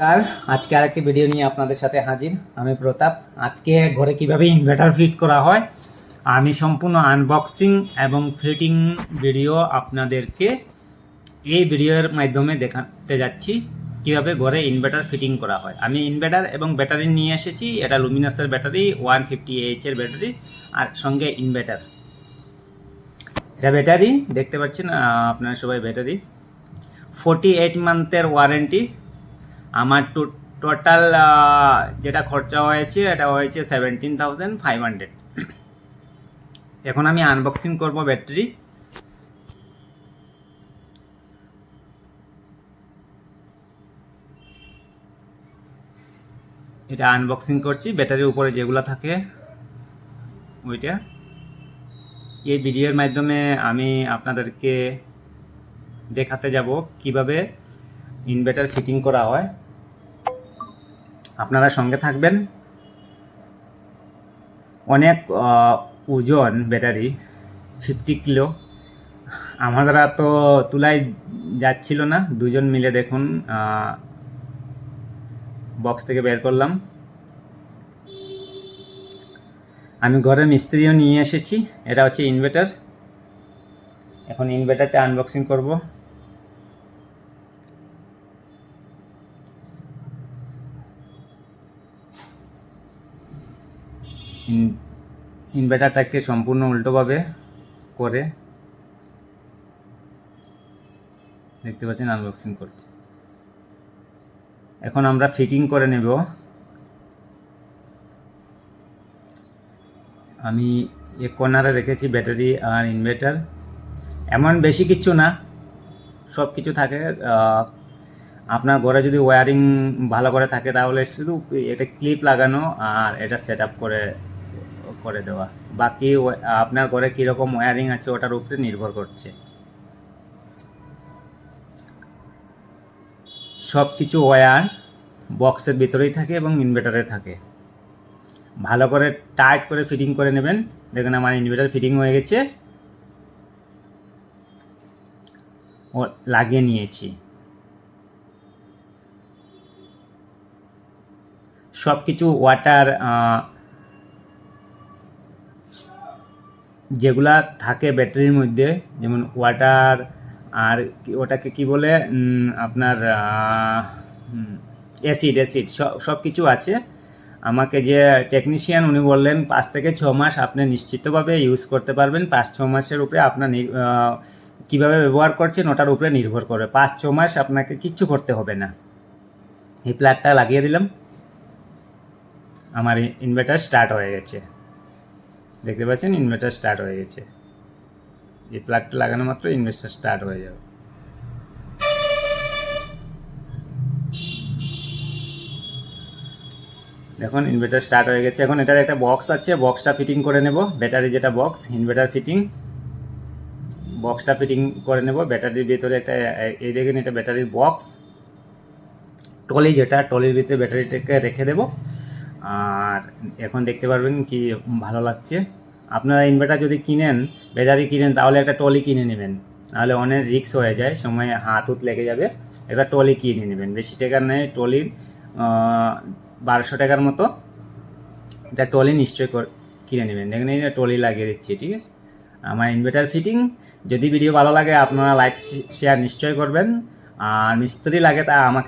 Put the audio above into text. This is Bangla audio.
নমস্কার, আজকে আরেকটি ভিডিও নিয়ে আপনাদের সাথে হাজির। আমি প্রতাপ। আজকে ঘরে কীভাবে ইনভার্টার ফিট করা হয়, আমি সম্পূর্ণ আনবক্সিং এবং ফিটিং ভিডিও আপনাদেরকে এই ভিডিওর মাধ্যমে দেখাতে যাচ্ছি, কীভাবে ঘরে ইনভার্টার ফিটিং করা হয়। আমি ইনভার্টার এবং ব্যাটারি নিয়ে এসেছি, এটা লুমিনাসের ব্যাটারি ওয়ান ফিফটি এইচের ব্যাটারি আর সঙ্গে ইনভার্টার এটা ব্যাটারি দেখতে পাচ্ছেন আপনারা সবাই ব্যাটারি ফোর্টি এইট মান্থের ওয়ারেন্টি আমার টোটাল যেটা খরচা হয়েছে, এটা হয়েছে সেভেন্টিন থাউজেন্ড ফাইভ হান্ড্রেড এখন আমি আনবক্সিং করব ব্যাটারি এটা আনবক্সিং করছি ব্যাটারির উপরে যেগুলো থাকে, ওইটা। এই ভিডিওর মাধ্যমে আমি আপনাদেরকে দেখাতে যাব কীভাবে ইনভার্টার ফিটিং করা হয়। আপনারা সঙ্গে থাকবেন। অনেক ওজন ব্যাটারি ফিফটি কিলো। আমাদের তো তুলাই যাচ্ছিল না, দুজন মিলে দেখুন বক্স থেকে বের করলাম। আমি ঘরে মিস্ত্রিও নিয়ে এসেছি এটা হচ্ছে ইনভার্টার এখন ইনভার্টারটা আনবক্সিং করব। ইনভার্টারটাকে সম্পূর্ণ উল্টোভাবে করে দেখতে পাচ্ছেন আনবক্সিং করছে। এখন আমরা ফিটিং করে নেব। আমি এক কর্নারে রেখেছি ব্যাটারি আর ইনভার্টার এমন বেশি কিছু না, সব কিছু থাকে আপনার ঘরে যদি ওয়্যারিং ভালো করে থাকে, তাহলে শুধু এটা ক্লিপ লাগানো আর এটা সেট করে করে দেওয়া। বাকি আপনার ঘরে কীরকম ওয়্যারিং আছে ওটার উপরে নির্ভর করছে। সব কিছু ওয়্যার বক্সের ভিতরেই থাকে এবং ইনভার্টারে থাকে। ভালো করে টাইট করে ফিটিং করে নেবেন। দেখুন আমার ইনভার্টার ফিটিং হয়ে গেছে। ও, লাগিয়ে নিয়েছি। সব কিছু ওয়াটার যেগুলা থাকে ব্যাটারির মধ্যে, যেমন ওয়াটার আর ওটাকে কি বলে? আপনার অ্যাসিড অ্যাসিড সব কিছু আছে। আমাকে যে টেকনিশিয়ান উনি বললেন, পাঁচ থেকে ছ মাস আপনি নিশ্চিতভাবে ইউজ করতে পারবেন। পাঁচ, ছ মাসের উপরে আপনার কীভাবে ব্যবহার করছেন ওটার উপরে নির্ভর করে। পাঁচ, ছ মাস আপনাকে কিচ্ছু করতে হবে না। এই প্লাগটা লাগিয়ে দিলাম। আমার ইনভার্টার স্টার্ট হয়ে গেছে। দেখতে পাচ্ছেন ইনভার্টার স্টার্ট হয়ে গেছে। এই প্লাগটা লাগানো মাত্র ইনভার্টার স্টার্ট হয়ে যাবে। দেখুন ইনভার্টার স্টার্ট হয়ে গেছে। এখন এটার একটা বক্স আছে বক্সটা ফিটিং করে নেব ব্যাটারি যেটা বক্স ইনভার্টার ফিটিং বক্সটা ফিটিং করে নেব ব্যাটারির ভিতরে একটা, এই দেখেন এটা ব্যাটারির বক্স টলি যেটা টলির ভিতরে ব্যাটারিটাকে রেখে দেব। আর এখন দেখতে পারবেন কি ভালো লাগছে। আপনারা ইনভার্টার যদি কিনেন ব্যাটারি কিনেন, তাহলে একটা টলি কিনে নেবেন। নাহলে অনেক রিক্স হয়ে যায়, সময় হাত হুত লেগে যাবে। একটা টলি কিনে নেবেন। বেশি টাকার নেই টলির বারোশো টাকার মতো। এটা টলি নিশ্চয় কিনে নেবেন। দেখেন এই টলি লাগিয়ে দিচ্ছি, ঠিক আছে? আমার ইনভার্টার ফিটিং যদি ভিডিও ভালো লাগে, আপনারা লাইক শেয়ার নিশ্চয় করবেন। আর মিস্ত্রি লাগে তা আমাকে